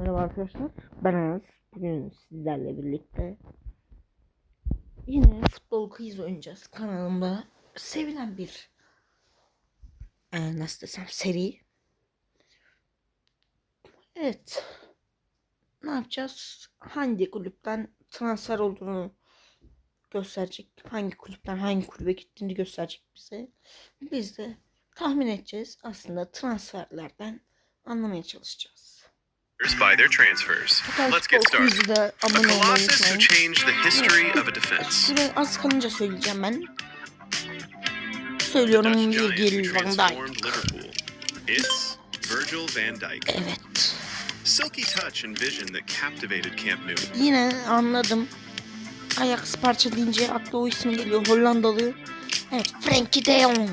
Merhaba arkadaşlar. Ben Anas. Bugün sizlerle birlikte yine futbol quiz oynayacağız. Kanalımda sevilen bir e, nasıl desem seri. Evet. Ne yapacağız? Hangi kulüpten transfer olduğunu gösterecek. Hangi kulüpten hangi kulübe gittiğini gösterecek bize. Biz de tahmin edeceğiz. Aslında transferlerden anlamaya çalışacağız. By their transfers. Let's get started. Olmayı colossus who changed the history of a defense. Az kalınca söyleyeceğim ben. The Söylüyorum Virgil van Dijk. It's Virgil van Dijk. Evet. Silky touch and vision that captivated Camp Nou. Yine anladım. Ajax parça deyince akla o isim geliyor. Hollandalı. Evet. Frenkie de Jong.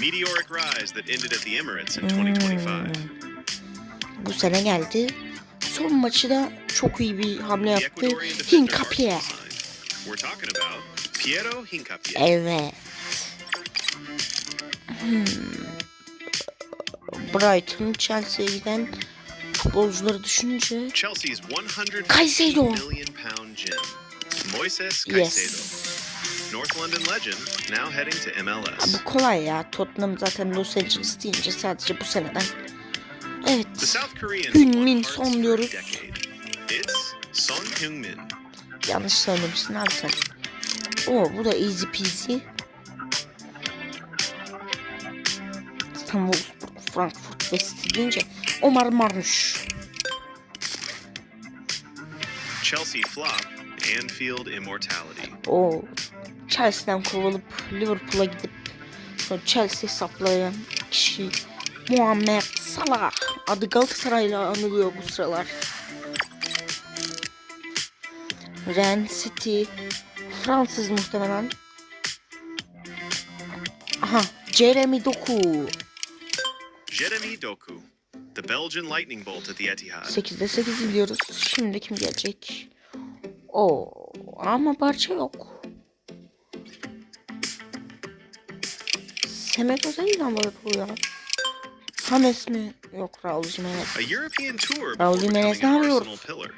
Meteoric rise that ended at the Emirates in Hmm. 2025. Bu sene geldi. Son maçı da çok iyi bir hamle yaptı. Hincapié. Arsenal signed. We're talking about Piero Hincapié. Evet. Hmm. Brighton, Chelsea'ye giden futbolcuları düşününce Chelsea's 150 Caicedo. million pound gem. Moises Caicedo. yes. North London legend, now heading to MLS. bu kolay ya. Tottenham zaten Los Angeles deyince sadece bu seneden. Evet. The South Korean hearts Son diyoruz. It's Son Heung-min. Yanlış söylemişsin abi sen. Oo bu da easy peasy. İstanbul, Frankfurt, West deyince Omar Marmuş. Chelsea flop, Anfield immortality. O Chelsea'den kovulup Liverpool'a gidip sonra Chelsea saplayan kişi Muhammed Salah. Adı Galatasaray'la anılıyor bu sıralar. Rennes City. Fransız muhtemelen. Aha. Jeremy Doku. Jeremy Doku, the Belgian lightning bolt at the Etihad. 8'de 8 biliyoruz. Şimdi kim gelecek? O ama parça yok. Semedo değil ama bu ya. Hames mi? Yok Raul Jimenez. A European tour Raul Jimenez ne yapıyor? Arsenal pillar.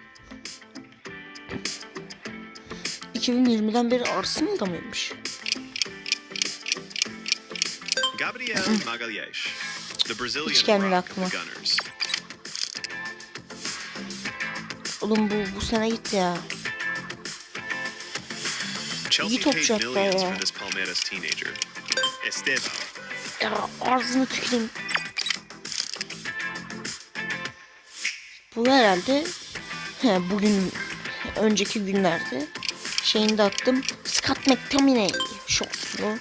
2020'den beri Arsenal'da mıymış? Gabriel Magalhaes, the Brazilian rock the Gunners. Oğlum bu bu sene gitti ya. Chelsea topçu paid hatta ya. for Ya ağzını tüküreyim. Bu herhalde he, bugün önceki günlerde şeyini de attım. Scott McTominay şoksunu.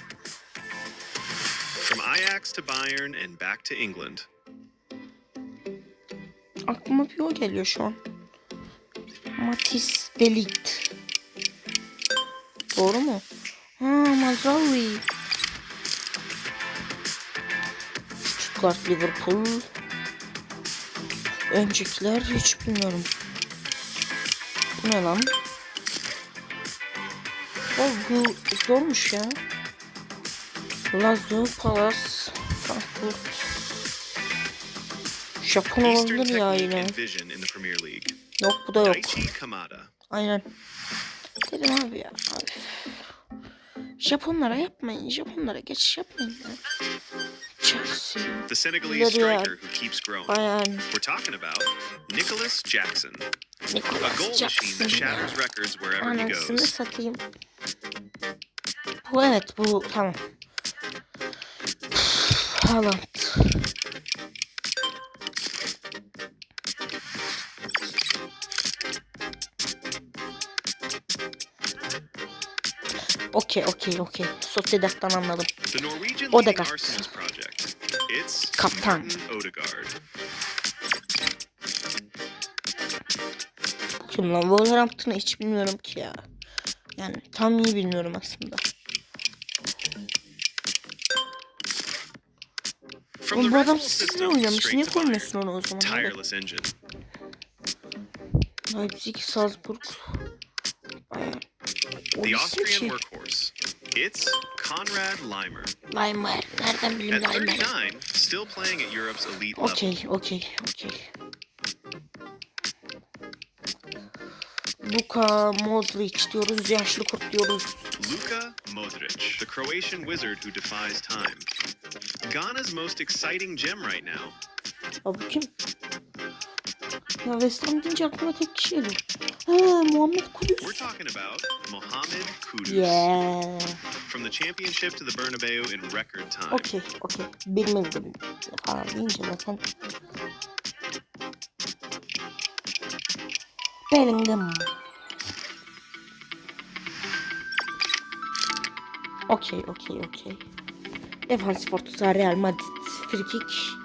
From Ajax to Bayern and back to England. Aklıma bir o geliyor şu an. Matis Delict. Doğru mu? Ha Mazraoui. Stuttgart Liverpool. Öncekiler hiç bilmiyorum. Bu ne lan? O bu zormuş ya. Lazio Palace Frankfurt. Japon olabilir ya yine. Yok bu da yok. Aynen. Dedim abi ya. Abi. Japonlara yapmayın. Japonlara geçiş yapmayın ya. The Senegalese striker who keeps growing. We're talking about Nicholas Jackson, a Nicolas goal machine Jackson. that shatters records wherever he Anasını goes. satayım. Bu evet bu tamam. Haaland. Okey okey okey. Sociedad'dan anladım. Norwegian Odegaard. Kaptan. Kim lan Wolverhampton'ı hiç bilmiyorum ki ya. Yani tam iyi bilmiyorum aslında. Oğlum bu adam system oynamış. Niye koymuyorsun onu o zaman? Leipzig, Salzburg. O The Austrian workhorse. It's Conrad Limer. Bileyim At Laimer? 39, still playing at Europe's elite level. Okey, okey, okey. Luka Modric diyoruz, yaşlı kurt diyoruz. Luka Modric, the Croatian wizard who defies time. Ghana's most exciting gem right now. Ya bu kim? Ya West Ham deyince aklıma tek kişi geliyor. Ha, Muhammed We're Kudüs. talking about Mohamed Kudus. Yeah. From the championship to the Bernabeu in record time. Okey, okey. Bilmedim falan deyince zaten. Bellingham. Okey, okey, okey. Defansif orta saha Real Madrid. Free kick.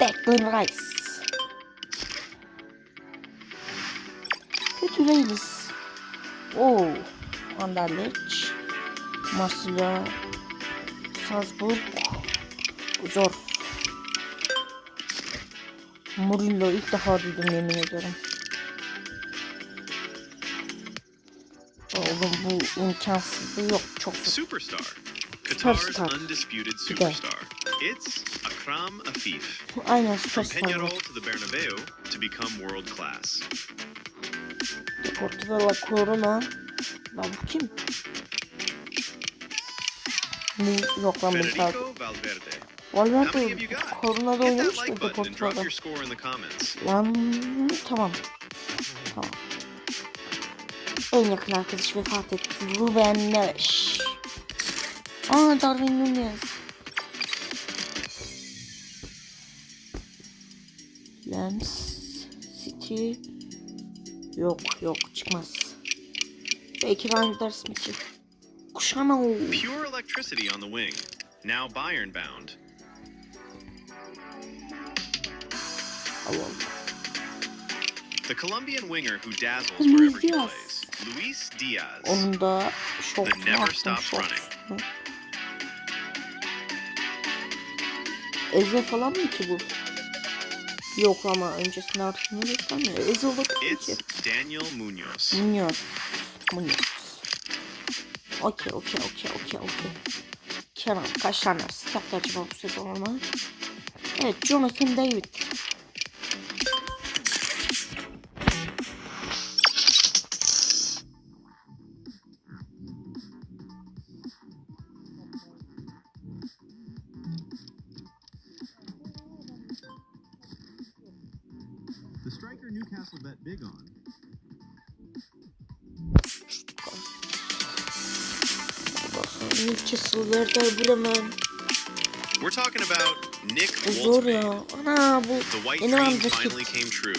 Declan Rice. Kötü değiliz. Oo. Anderlecht. Marsilya. Salzburg. Zor. Murillo ilk defa duydum yemin ediyorum. Oğlum bu imkansız yok çok zor. Superstar. Superstar. undisputed superstar. It's Akram Afif. Aynen From Peñarol bu. to the Bernabeu to become world class. Portugal Corona. Lan bu kim? Bu yok lan bu. Federico Valverde. Corona'da Hit oynamış mıydı comments. Lan tamam. Tamam. En yakın arkadaş vefat etti. Ruben Neves. Aa Darwin Nunez. Lens City Yok yok çıkmaz. Belki Ryan Smith'i. Kuşana Pure electricity on the wing. Now Bayern bound. Allah Allah. The Colombian winger who dazzles wherever he plays. Luis Diaz. Onun da şok The never stops running. Ezo falan mı ki bu? Yok ama öncesinde artık ne göstermiyor. It's ki. Daniel Munoz. Munoz. Munoz. Okey okey okey okey okey. Kenan kaç tane stattı acaba bu sezon ama? Evet Jonathan David. We're talking about Nick Bu zor ya. Wolfsman. Ana ah, bu The white dream finally came true.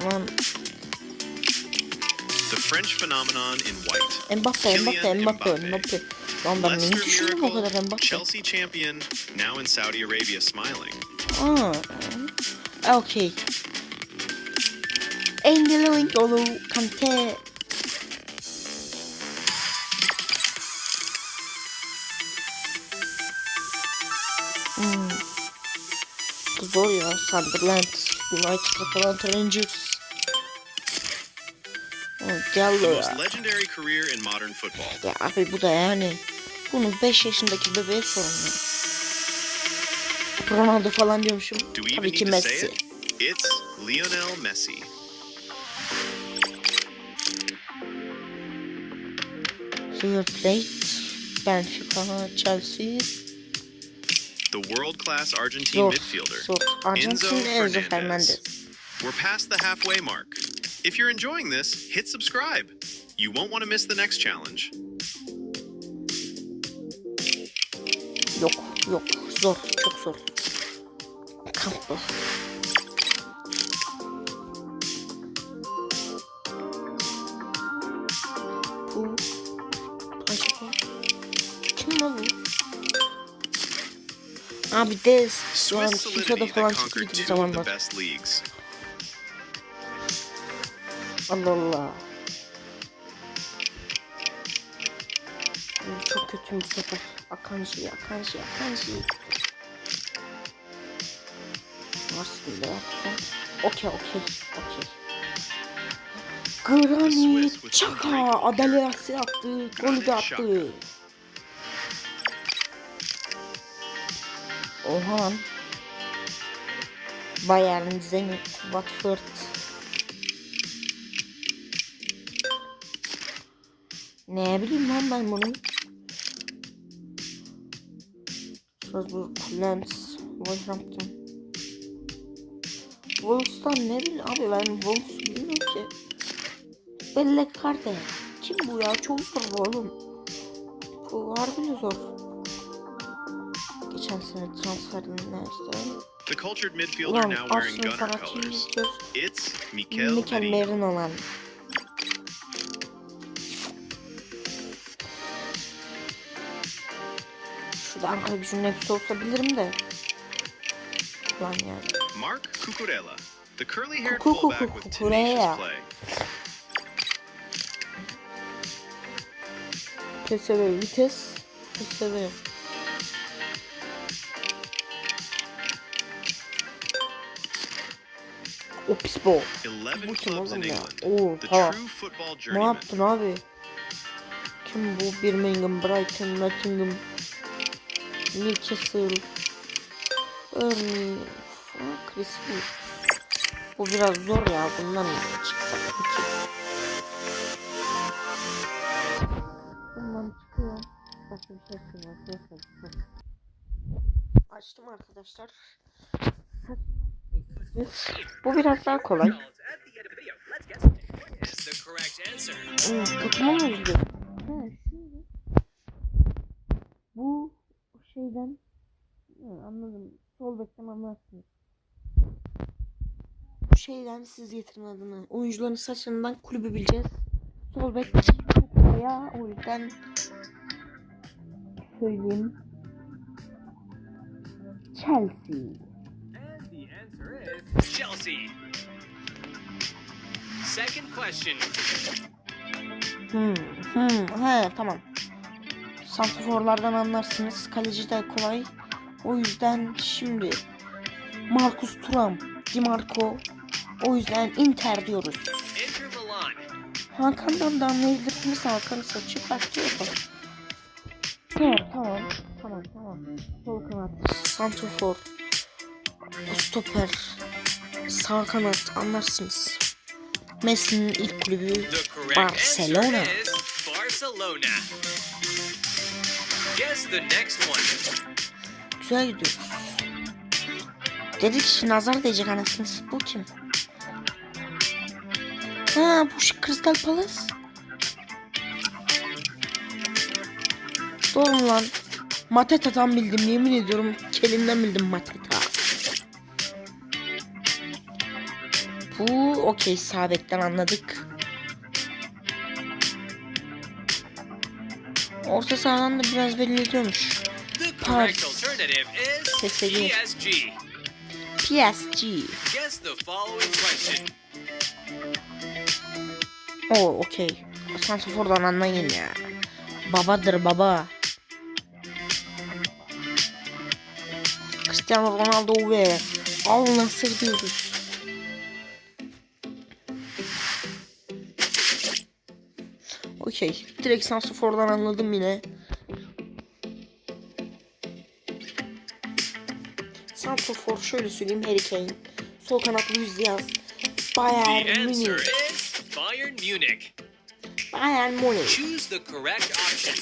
Lan The French phenomenon in white. Mbappe, Mbappe, Kylian Mbappe, Mbappe. Mbappe. Lan ben neyi Leicester düşündüm o kadar miracle, Mbappe? Chelsea champion, now in Saudi Arabia smiling. Aa, aa, okey. Engel Olu Kante. Sunderland, United, Atalanta, Rangers. Oh, The ya. most legendary career in modern football. Ya abi bu da yani. Bunu 5 yaşındaki bebeğe sorun. Ronaldo falan diyormuşum. Tabii ki Messi. it? It's Lionel Messi. River Plate, Benfica, Chelsea. The world-class Argentine midfielder. Enzo Fernandez. Fernandez. We're past the halfway mark. If you're enjoying this, hit subscribe. You won't want to miss the next challenge. Yok, yok. Zor, çok zor. Abi de şu an FIFA'da falan conquered çekildi bir best leagues. Allah Allah. Çok kötü bu sefer. Akanji, Akanji, Akanji. Nasıl bile yapsam? Okey, okey, okey. Granit Çaka adalet yaptı. Golü de attı. Oha lan. Bayern, Zenit, Watford. Ne bileyim lan ben bunu. Strasbourg, Lens, Wolverhampton. Wolves'tan ne bileyim abi ben Wolves bilmiyorum ki. Belle Karte. Kim bu ya? Çok zor bu oğlum. Bu harbi zor. Transferinde işte. The cultured midfielder now wearing Gunner colors. It's Mikel Merino. Olan. Şurada Ankara gücünün hepsi olsa bilirim de. Lan yani. Mark Cucurella, the curly-haired fullback with tenacious play. PSV vites. PSV. O pis. 11 Bu kim oğlum ya? True football Ne yaptın abi? Kim bu? Birmingham, Brighton, Nottingham, Newcastle, Aa, Chris Wood. Bu biraz zor ya. Bundan çıksak? Bundan çıkıyor. Başka bir şey çıkıyor. Neyse, dur. Açtım arkadaşlar. Bu biraz daha kolay. Evet, takıma mı. Bu şeyden Hı, anladım. Sol bekten anlarsınız. Bu şeyden siz getirin adını. Oyuncuların saçlarından kulübü bileceğiz. Sol bek ya o yüzden söyleyeyim. Chelsea. Chelsea. Second question. Hmm, hmm, he tamam. Santraforlardan anlarsınız. Kaleci de kolay. O yüzden şimdi Marcus Thuram, Di Marco. O yüzden Inter diyoruz. Hakan'dan da anlayabilirsiniz. Hakan'ın saçı farklı yapar. Tamam tamam. Tamam tamam. Sol kanat. Santrafor. Stoper. Sağ kanat anlarsınız. Messi'nin ilk kulübü Barcelona. Barcelona. Güzel gidiyoruz. Dedik nazar değecek anasını. Bu kim? Ha bu şu Crystal Palace. Doğru lan? Mateta'dan bildim yemin ediyorum. Kelimden bildim Mateta. Bu okey sabekten anladık. Orta sahadan da biraz belli ediyormuş. Paris. PSG. PSG. PSG. Guess the following question. O okey. Santrafor'dan anlayın ya. Babadır baba. Cristiano Ronaldo ve Al Nassr diyoruz. Okey. Direkt Santrafor'dan anladım yine. Santrafor şöyle söyleyeyim Harry Kane. Sol kanat Luis Diaz. Bayern Münih. Bayern Munich. Bayern Münih. Choose the correct option.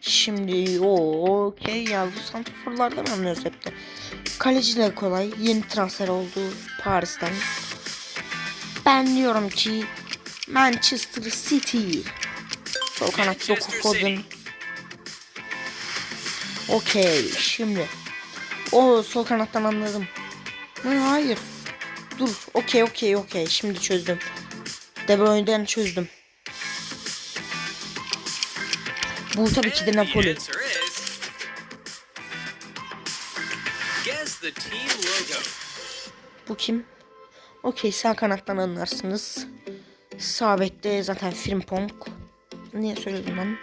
Şimdi o okey ya bu santraforlardan anlıyoruz hep de. Kaleci de kolay. Yeni transfer oldu Paris'ten. Ben diyorum ki Manchester City. Sol kanat Doku Manchester Foden. City. Okey şimdi. O sol kanattan anladım. Ha, hayır. Dur. Okey okey okey. Şimdi çözdüm. De Bruyne'den çözdüm. Bu tabii ki de Napoli. Bu kim? Okey sağ kanattan anlarsınız. Sağ bekte zaten Frimpong. Niye söyledim ben?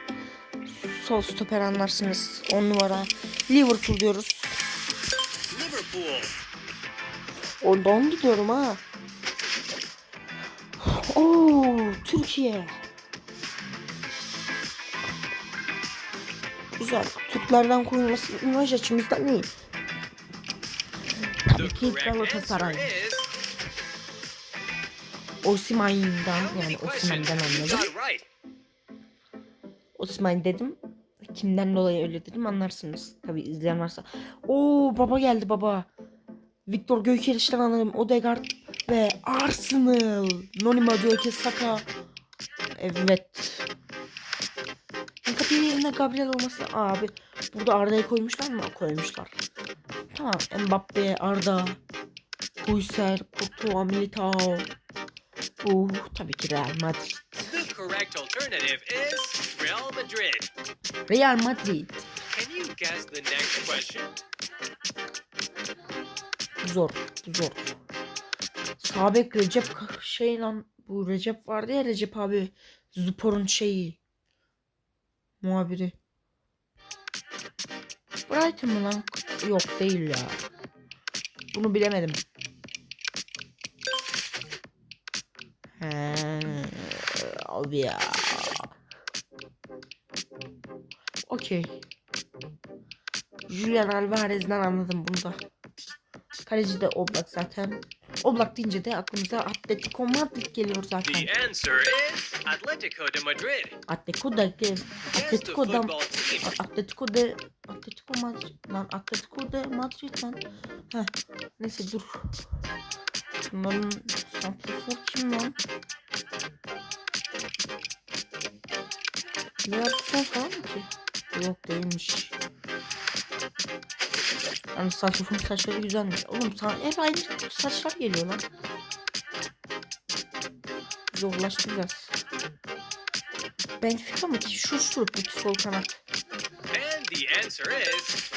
Sol stoper anlarsınız. 10 numara. Liverpool diyoruz. Liverpool. Oradan gidiyorum ha. Oo, Türkiye. Güzel. Türklerden koyulması imaj açımızdan iyi. Tabii ki Galatasaray. Osimhen'den yani Osimhen'den anladım. Osimhen dedim. Kimden dolayı öyle dedim anlarsınız. Tabi izleyen varsa. Oo baba geldi baba. Victor Gökeriş'ten anladım. Odegaard ve Arsenal. Noni Madueke Saka. Evet. Kapıyı yerine Gabriel olması abi. Burada Arda'yı koymuşlar mı? Koymuşlar. Tamam. Mbappe, Arda, Huyser, Courtois, Militao. Uh, tabii ki Real Madrid. The correct alternative is Real Madrid. Real Madrid. Can you guess the next question? Zor, zor. Sabek Recep şey lan bu Recep vardı ya Recep abi Spor'un şeyi muhabiri. Brighton mı lan? Yok değil ya. Bunu bilemedim. He, abi ya. Okey. Julian Alvarez'den anladım bunu da. Kaleci de Oblak zaten. Oblak deyince de aklımıza Atletico Madrid geliyor zaten. The answer is Atletico de Madrid. Atletico da football team. Atletico de Atletico Madrid lan Atletico de Madrid lan. Heh. Neyse dur. Bunların santrafor kim lan? Leverkusen falan mı değilmiş. Yani santraforun saçları güzelmiş. Oğlum sana hep aynı saçlar geliyor lan. Zorlaştı biraz. Benfica mı ki? Şu peki sol kanat. And the answer is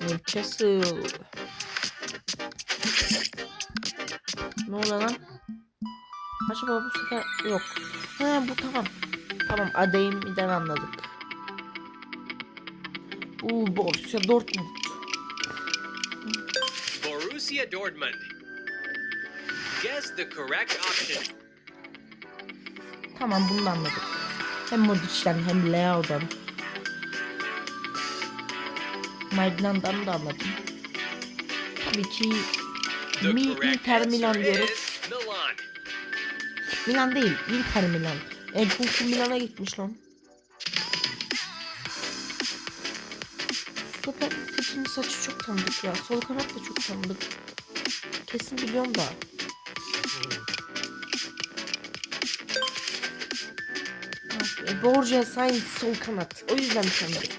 Newcastle. Ne oluyor lan? Acaba bu sefer yok. Ha bu tamam. Tamam Adeymi'den anladık. Bu Borussia Dortmund. Borussia Dortmund. Guess the correct option. Tamam bunu da anladık. Hem Modric'den hem Leao'dan. Maidland'dan da anladım. Tabii ki Mi Inter Milan diyoruz. Milan. Değil, Inter Milan. Enkunku Milan'a gitmiş lan. Stoper seçimin saçı çok tanıdık ya. Sol kanat da çok tanıdık. Kesin biliyorum da. E, Borja Sainz sol kanat. O yüzden tanıdık.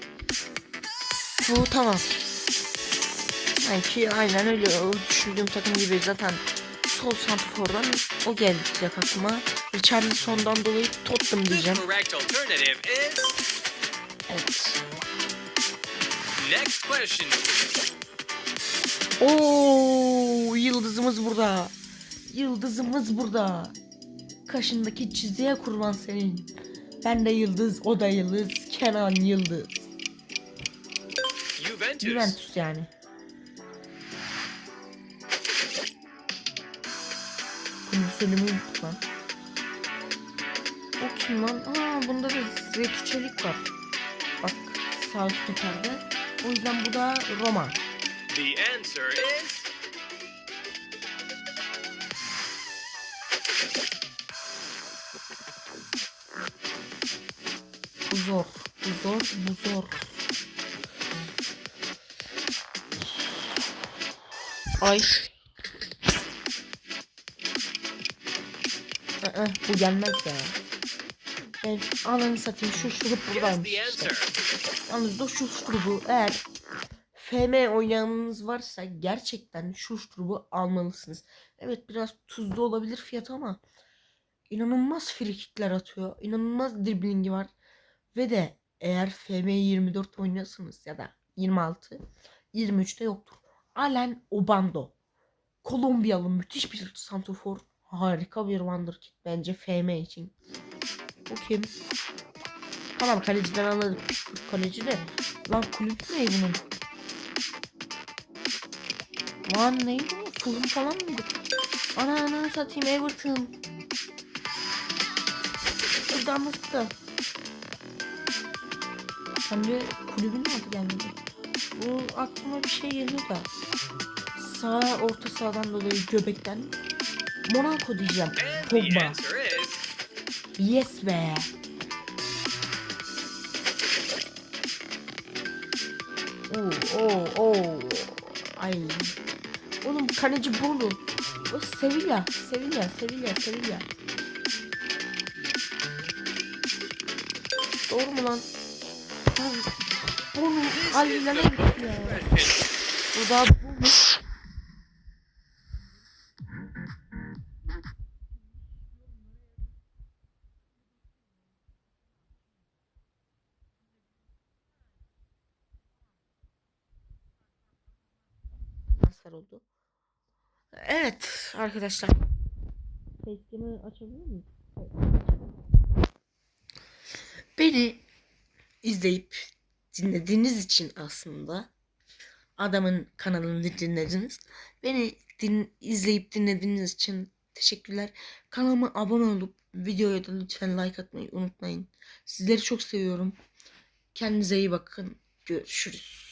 Bu tamam. Sanki aynen öyle o düşündüğüm takım gibi zaten sol santrfordan o gelecek aklıma. Richarlison'dan dolayı Tottenham diyeceğim. Evet. Next question. Oo, yıldızımız burada. Yıldızımız burada. Kaşındaki çizgiye kurban senin. Ben de yıldız, o da yıldız. Kenan Yıldız. Juventus. Juventus yani. Bunu söylemeyi lan. O kim lan? Aa bunda da Zeki Çelik var. Bak sağ üst teperde. O yüzden bu da Roma. The answer is Bu zor. Bu zor. Bu zor. Ay. Aa, bu gelmez ya. Ben ananı satayım şu şurup buradaymış. Yalnız da şu şurubu eğer FM oynayanınız varsa gerçekten şu şurubu almalısınız. Evet biraz tuzlu olabilir fiyatı ama inanılmaz frikikler atıyor. İnanılmaz driblingi var. Ve de eğer FM 24 oynuyorsanız ya da 26 23'te yoktur. Alen Obando. Kolombiyalı müthiş bir santrofor. Harika bir wonderkid bence FM için. Bu kim? Tamam kaleciden anladık. Kaleci de. Lan kulüp ne bunun? Lan neydi bu? Fulham falan mıydı? Ana ana satayım Everton. anlattı da. Bence kulübün adı gelmedi. Bu aklıma bir şey geliyor da. Sağ orta sahadan dolayı göbekten. Monaco diyeceğim. Pogba. Yes be. Oo, oo, oo. Ay. Oğlum kaleci bu oğlum. O Sevilla, Sevilla, Sevilla, Sevilla. Doğru mu lan? Lan, ya. red pin. Bu da transfer oldu. Evet arkadaşlar. Facecam'ı açabilir miyim? Beni izleyip dinlediğiniz için aslında adamın kanalını dinlediniz. Beni din, izleyip dinlediğiniz için teşekkürler. Kanalıma abone olup videoya da lütfen like atmayı unutmayın. Sizleri çok seviyorum. Kendinize iyi bakın. Görüşürüz.